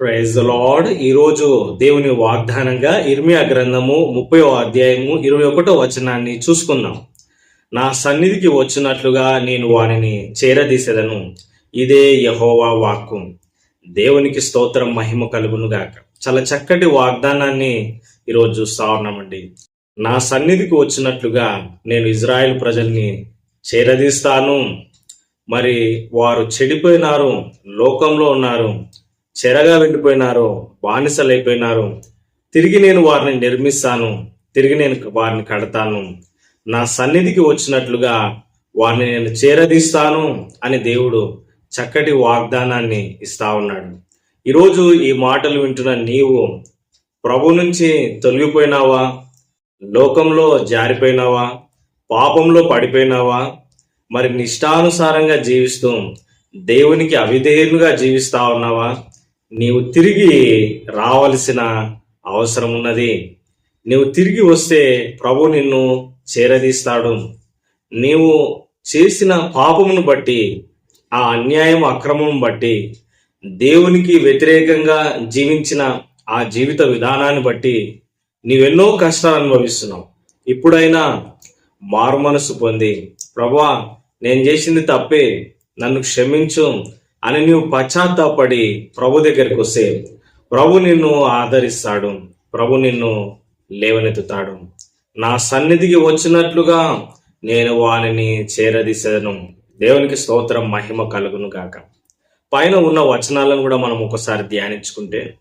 Praise lord ఈరోజు దేవుని వాగ్దానంగా ఇర్మియా గ్రంథము ముప్పై అధ్యాయము ఇరవై ఒకటో వచనాన్ని చూసుకుందాం. నా సన్నిధికి వచ్చినట్లుగా నేను వారిని చేరదీసెదను. ఇదే యహోవా వాక్కు. దేవునికి స్తోత్రం మహిమ కలుగును గాక. చాలా చక్కటి వాగ్దానాన్ని ఈరోజు చూస్తా ఉన్నామండి నా సన్నిధికి వచ్చినట్లుగా నేను ఇజ్రాయెల్ ప్రజల్ని చేరదీస్తాను. మరి వారు చెడిపోయినారు లోకంలో ఉన్నారు. చెరగా వెళ్ళిపోయినారు బానిసలైపోయినారో తిరిగి నేను వారిని నిర్మిస్తాను తిరిగి నేను వారిని కడతాను. నా సన్నిధికి వచ్చినట్లుగా వారిని నేను చేరదీస్తాను అని దేవుడు చక్కటి వాగ్దానాన్ని ఇస్తా ఉన్నాడు. ఈరోజు ఈ మాటలు వింటున్న నీవు ప్రభు నుంచి తొలగిపోయినావా? లోకంలో జారిపోయినావా? పాపంలో పడిపోయినావా? మరి నిష్టానుసారంగా జీవిస్తూ దేవునికి అవిధేయులుగా జీవిస్తా ఉన్నావా? నీవు తిరిగి రావలసిన అవసరం ఉన్నది. నీవు తిరిగి వస్తే ప్రభు నిన్ను చేరదీస్తాడు. నీవు చేసిన పాపమును బట్టి ఆ అన్యాయం అక్రమం బట్టి దేవునికి వ్యతిరేకంగా జీవించిన ఆ జీవిత విధానాన్ని బట్టి నీవెన్నో కష్టాలు అనుభవిస్తున్నావు. ఇప్పుడైనా మారు మనసు పొంది ప్రభా నేను చేసింది తప్పే నన్ను క్షమించు అని నీవు పశ్చాత్తాపడి ప్రభు దగ్గరికి వస్తే ప్రభు నిన్ను ఆదరిస్తాడు. ప్రభు నిన్ను లేవనెత్తుతాడు. నా సన్నిధికి వచ్చినట్లుగా నేను వారిని చేరదీశాను దేవునికి స్తోత్రం మహిమ కలుగును గాక. పైన ఉన్న వచనాలను కూడా మనం ఒకసారి ధ్యానించుకుంటే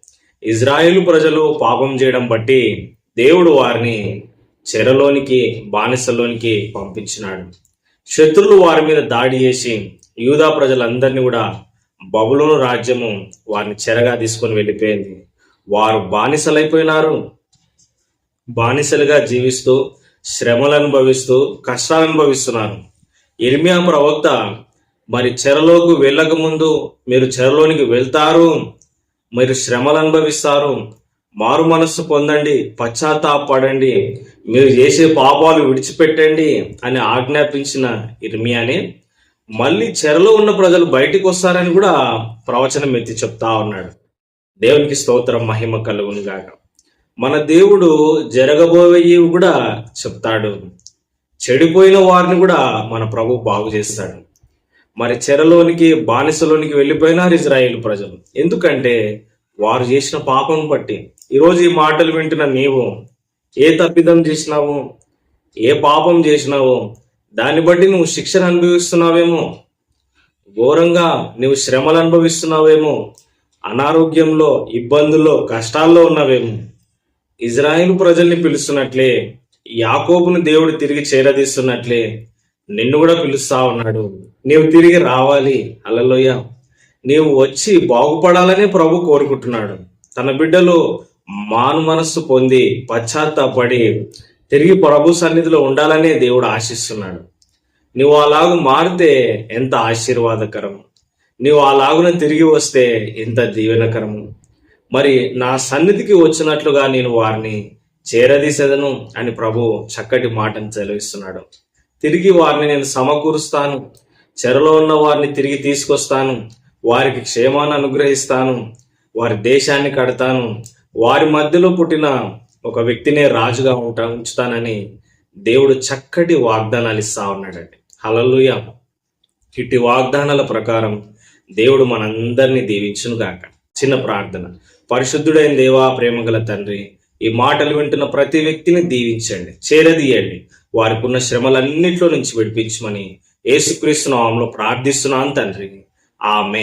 ఇజ్రాయేల్ ప్రజలు పాపం చేయడం బట్టి దేవుడు వారిని చెరలోనికి బానిసలోనికి పంపించినాడు. శత్రులు వారి మీద దాడి చేసి యూదా ప్రజలందరినీ కూడా బబులోను రాజ్యము వారిని చెరగా తీసుకొని వెళ్ళిపోయింది. వారు బానిసలైపోయినారు. బానిసలుగా జీవిస్తూ శ్రమలు అనుభవిస్తూ కష్టాలు అనుభవిస్తున్నారు. ఇర్మియా ప్రవక్త మరి చెరలోకి వెళ్ళక ముందు మీరు చెరలోనికి వెళ్తారు మీరు శ్రమలు అనుభవిస్తారు మారు మనస్సు పొందండి పశ్చాత్తాపడండి మీరు చేసే పాపాలు విడిచిపెట్టండి అని ఆజ్ఞాపించిన ఇర్మియానే మళ్ళీ చెరలో ఉన్న ప్రజలు బయటికి వస్తారని కూడా ప్రవచనం ఎత్తి చెప్తా ఉన్నాడు. దేవునికి స్తోత్రం మహిమ కలుగును గాక. మన దేవుడు జరగబోయేవి కూడా చెప్తాడు. చెడిపోయిన వారిని కూడా మన ప్రభు బాగు చేస్తాడు. మరి చెరలోనికి బానిసలోనికి వెళ్ళిపోయినారు ఇజ్రాయేల్ ప్రజలు. ఎందుకంటే వారు చేసిన పాపం బట్టి. ఈరోజు ఈ మాటలు వింటున్న నీవు ఏ తప్పిదం చేసినావు ఏ పాపం చేసినావు దాన్ని బట్టి నువ్వు శిక్షణ అనుభవిస్తున్నావేమో? ఘోరంగా నువ్వు శ్రమలు అనుభవిస్తున్నావేమో? అనారోగ్యంలో ఇబ్బందుల్లో కష్టాల్లో ఉన్నావేమో? ఇజ్రాయిల్ ప్రజల్ని పిలుస్తున్నట్లే యాకోబును దేవుడు తిరిగి చేరదీస్తున్నట్లే నిన్ను కూడా పిలుస్తా ఉన్నాడు. నీవు తిరిగి రావాలి. అలలోయ నీవు వచ్చి బాగుపడాలనే ప్రభు కోరుకుంటున్నాడు. తన బిడ్డలు మాను మనస్సు పొంది పశ్చాత్తాపడి తిరిగి ప్రభు సన్నిధిలో ఉండాలనే దేవుడు ఆశిస్తున్నాడు. నువ్వు అలాగు మారితే ఎంత ఆశీర్వాదకరం. నువ్వు అలాగున తిరిగి వస్తే ఎంత దీవెనకరము మరి నా సన్నిధికి వచ్చినట్లుగా నేను వారిని చేరదీసేదను అని ప్రభు చక్కటి మాటను చెలవిస్తున్నాడు తిరిగి వారిని నేను సమకూరుస్తాను. చెరలో ఉన్న వారిని తిరిగి తీసుకొస్తాను. వారికి క్షేమాన్ని అనుగ్రహిస్తాను. వారి దేశాన్ని కడతాను. వారి మధ్యలో పుట్టిన ఒక వ్యక్తినే రాజుగా ఉంటా ఉంచుతానని దేవుడు చక్కటి వాగ్దానాలు ఇస్తా ఉన్నాడండి. హలలుయ ఇట్టి వాగ్దానాల ప్రకారం దేవుడు మనందరినీ దీవించును గాక. చిన్న ప్రార్థన. పరిశుద్ధుడైన దేవా ప్రేమగల తండ్రి ఈ మాటలు వింటున్న ప్రతి వ్యక్తిని దీవించండి. చేరదీయండి. వారికి ఉన్న శ్రమలన్నింటిలో నుంచి విడిపించమని ఏసుక్రీస్తు నామంలో ప్రార్థిస్తున్నాను తండ్రి. ఆమె